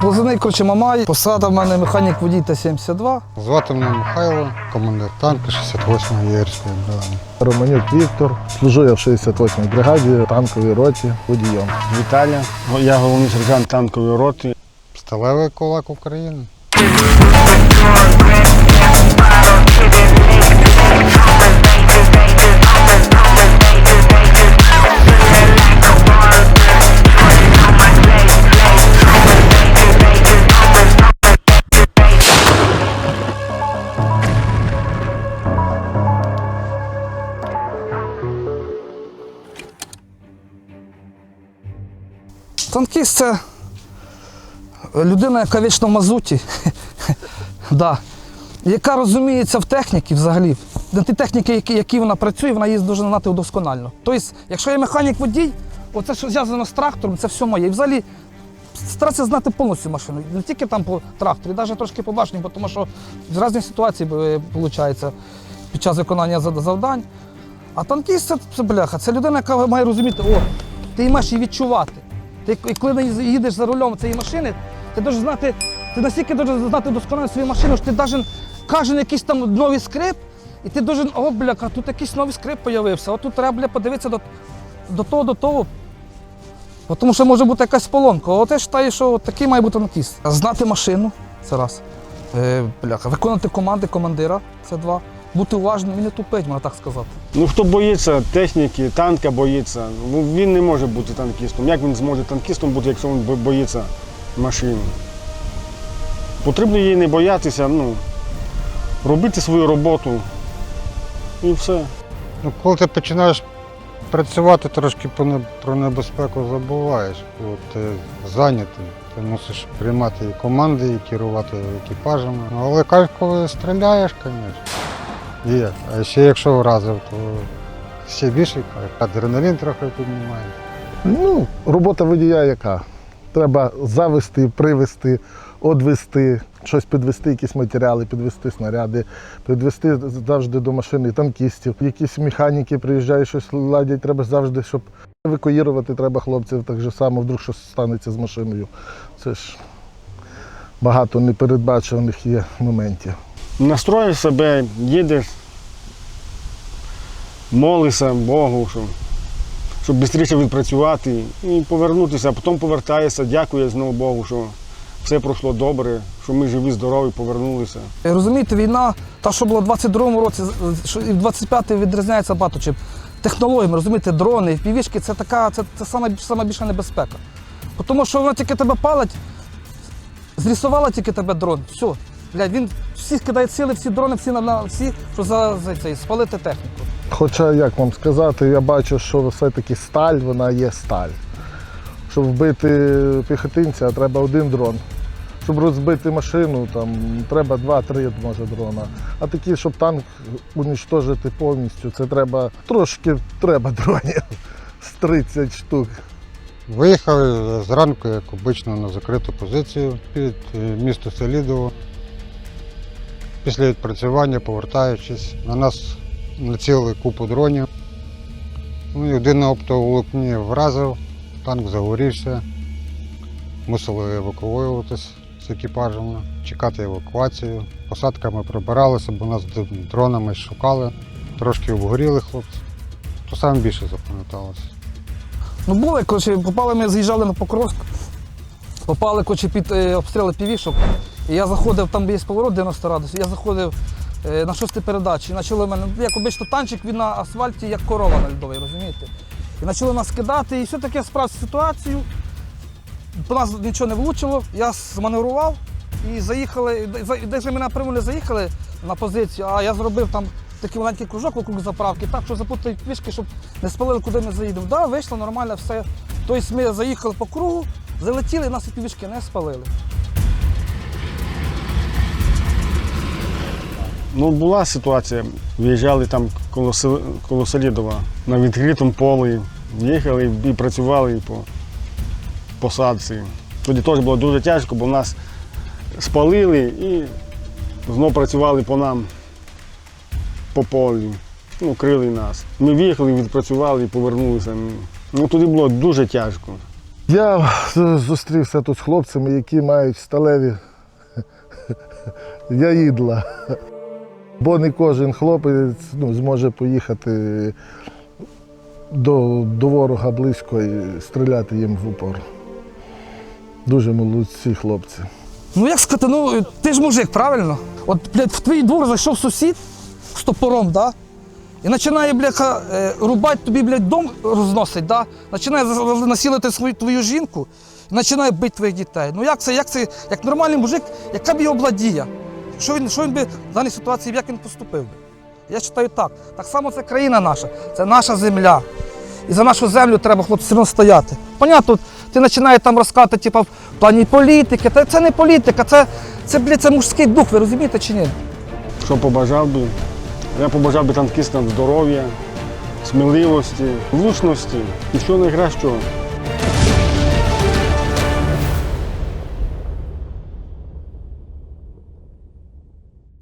Позивний, коротше, Мамай, посада в мене механік водій Т-72. Звати мене Михайло, командир танку 68-ї єрської бригади. Романюк Віктор, служу я в 68-й бригаді, танковій роті, водієм. Віталія, я головний сержант танкової роти. Сталевий кулак України. Танкіст це людина, яка вічно в мазуті, да. яка розуміється в техніці взагалі. На ті техніки, які, вона працює, вона її дуже знати досконально. Тобто, якщо я механік-водій, оце що зв'язано з трактором, це все моє. І взагалі старатися знати повністю машину. Не тільки там по тракторі, навіть трошки по башні, тому що в різні ситуації виходить під час виконання завдань. А танкіст це бляха, це людина, яка має розуміти, о, ти маєш її відчувати. Ти коли їдеш за рулем цієї машини, ти дуже знати, ти настільки дуже знати досконало свою машину, що ти навіть кожен якийсь там новий скрип, і ти дуже, о, бляха, тут якийсь новий скрип з'явився, от тут треба бля, подивитися до, до того, до того. Бо Тому що може бути якась поломка. От я вважаю, що такий має бути танкіст. Знати машину це раз. Е, бляха, виконати команди командира це два. Бути уважним і не тупить, можна так сказати. Ну хто боїться техніки, танка боїться, ну він не може бути танкістом. Як він зможе танкістом бути, якщо він боїться машини? Потрібно її не боятися, ну, робити свою роботу і все. Ну, коли ти починаєш працювати, трошки про небезпеку забуваєш. Коли ти зайнятий, ти мусиш приймати команди, і керувати екіпажами. Ну, але коли стріляєш, звісно. Є. А ще якщо вразив, то ще більше адреналін трохи піднімає. Ну, робота водія яка? Треба завести, привезти, одвести, щось підвести, якісь матеріали, підвести снаряди, підвести завжди до машини танкістів. Якісь механіки приїжджають, щось ладять, треба завжди, щоб евакуювати треба хлопців так же само, вдруг щось станеться з машиною. Це ж багато непередбачуваних є моментів. Настроїш себе, їдеш, молишся Богу, щоб, щоб швидше відпрацювати і повернутися, а потім повертаєшся, дякує знову Богу, що все пройшло добре, що ми живі, здорові, повернулися. Розумієте, війна, та, що була в 22-му році, і в 25-му відрізняється багато чим. Технологіями, розумієте, дрони, півішки це така, це, це сама, небезпека. Тому що вона тільки тебе палить, зрисувала тільки тебе дрон. Все. Блядь, він всі кидає сили, всі дрони, всі на, на всі, що за, за цей, спалити техніку. Хоча, як вам сказати, я бачу, що все-таки сталь, вона є сталь. Щоб вбити піхотинця, треба один дрон. Щоб розбити машину, там треба два-три може дрона. А такі, щоб танк унічтожити повністю, це треба трошки треба дронів з 30 штук. Виїхали зранку, як обично, на закриту позицію під е, місто Селідово. Після відпрацювання, повертаючись, на нас націлили купу дронів. Ну, і один оптоволокні вразив, танк загорівся. Мусили евакуюватись з екіпажами, чекати евакуацію. Посадками прибиралися, бо нас дронами шукали. Трошки обгоріли хлопці. То саме більше запам'яталося. Ну було, коротше, попали, ми заїжджали на Покровськ, попали коротше, під е, обстріли півішок. Я заходив, там є поворот 90 градусів, я заходив е, на шостій передачі. І почали мене, як обично, танчик він на асфальті, як корова на льдовій, розумієте? І почали нас кидати, і все-таки я справився з ситуацією. По нас нічого не влучило, я зманеврував і заїхали, і десь ми напряму не заїхали на позицію, а я зробив там такий маленький кружок вокруг заправки, так, що запутають пішки, щоб не спалили, куди ми заїдемо. Так, да, вийшло нормально, все. Тобто ми заїхали по кругу, залетіли, і нас і пішки не спалили. Ну, була ситуація, виїжджали там коло, коло Селідова на відкритому полі, їхали і працювали по посадці. Тоді теж було дуже тяжко, бо нас спалили і знову працювали по нам по полі. Ну, крили нас. Ми виїхали, відпрацювали і повернулися. Ну, тоді було дуже тяжко. Я зустрівся тут з хлопцями, які мають сталеві яїдла. Бо не кожен хлопець ну, зможе поїхати до, до ворога близько і стріляти їм в упор. Дуже молодці хлопці. Ну як сказати, ну ти ж мужик, правильно? От, блядь, в твій двор зайшов сусід з топором, да? І починає, бляха, е, рубати тобі, блядь, дом розносить, да? Починає за- свою твою жінку і починає бити твоїх дітей. Ну як це, як це, як нормальний мужик, яка б його владія? Що він, що він би в даній ситуації, як він поступив би? Я вважаю так. Так само це країна наша, це наша земля. І за нашу землю треба, хлопці, все стояти. Понятно, ти починаєш там розказати, типу, в плані політики. Та це не політика, це, це, блядь, це мужський дух, ви розумієте чи ні? Що побажав би? Я побажав би танкістам здоров'я, сміливості, влучності і що найкращого